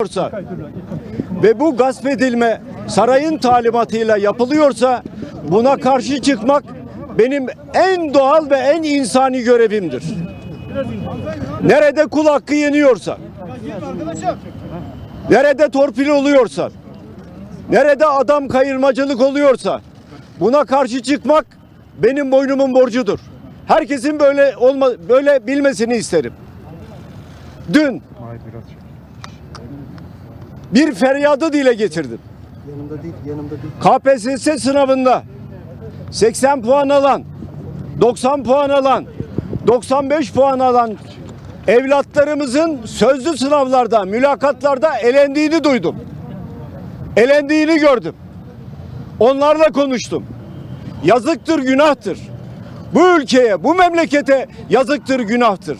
yapılıyorsa ve bu gasp edilme sarayın talimatıyla yapılıyorsa buna karşı çıkmak benim en doğal ve en insani görevimdir. Nerede kul hakkı yeniyorsa, nerede torpil oluyorsa, nerede adam kayırmacılık oluyorsa buna karşı çıkmak benim boynumun borcudur. Herkesin böyle olma böyle bilmesini isterim. Dün bir feryadı dile getirdim. Yanımda değil, yanımda değil. KPSS sınavında 80 puan alan, 90 puan alan, 95 puan alan evlatlarımızın sözlü sınavlarda, mülakatlarda elendiğini duydum. Elendiğini gördüm. Onlarla konuştum. Yazıktır, günahtır. Bu ülkeye, bu memlekete yazıktır, günahtır.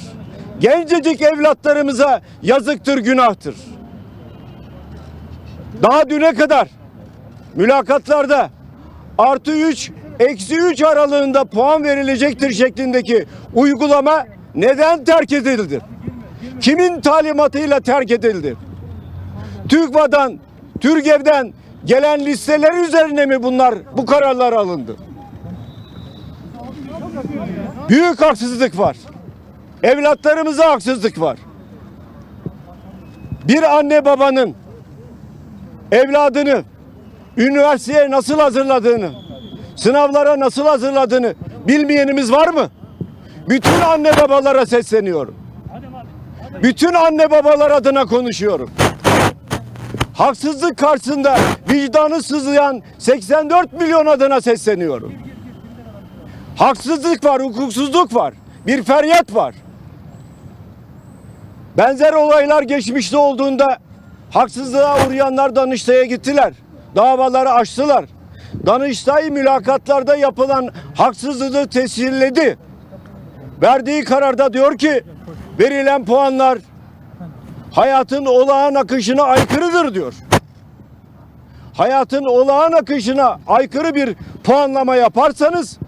Gencecik evlatlarımıza yazıktır, günahtır. Daha düne kadar mülakatlarda artı 3 eksi 3 aralığında puan verilecektir şeklindeki uygulama neden terk edildi? Kimin talimatıyla terk edildi? TÜGVA'dan, TÜRGEV'den gelen listeler üzerine mi bunlar bu kararlar alındı? Büyük haksızlık var. Evlatlarımıza haksızlık var. Bir anne babanın evladını üniversiteye nasıl hazırladığını, sınavlara nasıl hazırladığını bilmeyenimiz var mı? Bütün anne babalara sesleniyorum. Bütün anne babalar adına konuşuyorum. Haksızlık karşısında vicdanı sızlayan 84 milyon adına sesleniyorum. Haksızlık var, hukuksuzluk var. Bir feryat var. Benzer olaylar geçmişte olduğunda haksızlığa uğrayanlar Danıştay'a gittiler. Davaları açtılar. Danıştay mülakatlarda yapılan haksızlığı tescilledi. Verdiği kararda diyor ki verilen puanlar hayatın olağan akışına aykırıdır diyor. Hayatın olağan akışına aykırı bir puanlama yaparsanız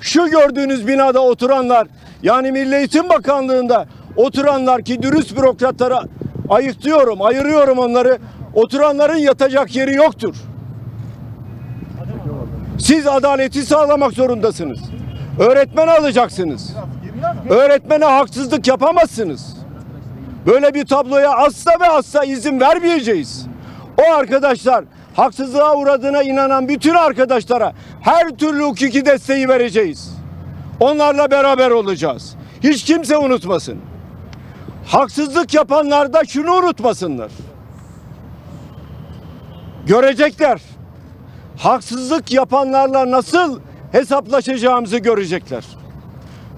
şu gördüğünüz binada oturanlar yani Milli Eğitim Bakanlığı'nda oturanlar ki dürüst bürokratlara ayıklıyorum, ayırıyorum onları. Oturanların yatacak yeri yoktur. Siz adaleti sağlamak zorundasınız. Öğretmen alacaksınız. Öğretmene haksızlık yapamazsınız. Böyle bir tabloya asla ve asla izin vermeyeceğiz. O arkadaşlar haksızlığa uğradığına inanan bütün arkadaşlara her türlü hukuki desteği vereceğiz. Onlarla beraber olacağız. Hiç kimse unutmasın. Haksızlık yapanlar da şunu unutmasınlar. Görecekler. Haksızlık yapanlarla nasıl hesaplaşacağımızı görecekler.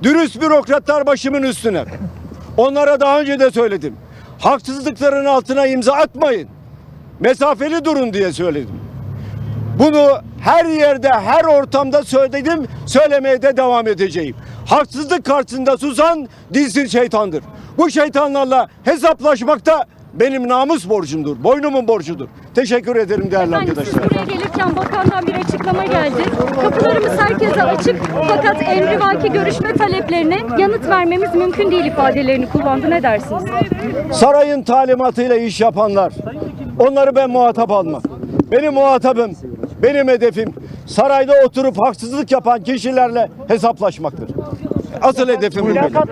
Dürüst bürokratlar başımın üstüne. Onlara daha önce de söyledim. Haksızlıkların altına imza atmayın. Mesafeli durun diye söyledim. Bunu her yerde, her ortamda söyledim, söylemeye de devam edeceğim. Haksızlık karşısında susan dilsiz şeytandır. Bu şeytanlarla hesaplaşmak da benim namus borcumdur, boynumun borcudur. Teşekkür ederim değerli Efendim siz arkadaşlar. buraya gelirken bakandan bir açıklama geldi. Kapılarımız herkese açık fakat emrivaki görüşme taleplerine yanıt vermemiz mümkün değil ifadelerini kullandı. Ne dersiniz? Sarayın talimatıyla iş yapanlar, onları ben muhatap almam. Benim muhatabım, benim hedefim sarayda oturup haksızlık yapan kişilerle hesaplaşmaktır. Asıl hedefim bu benim.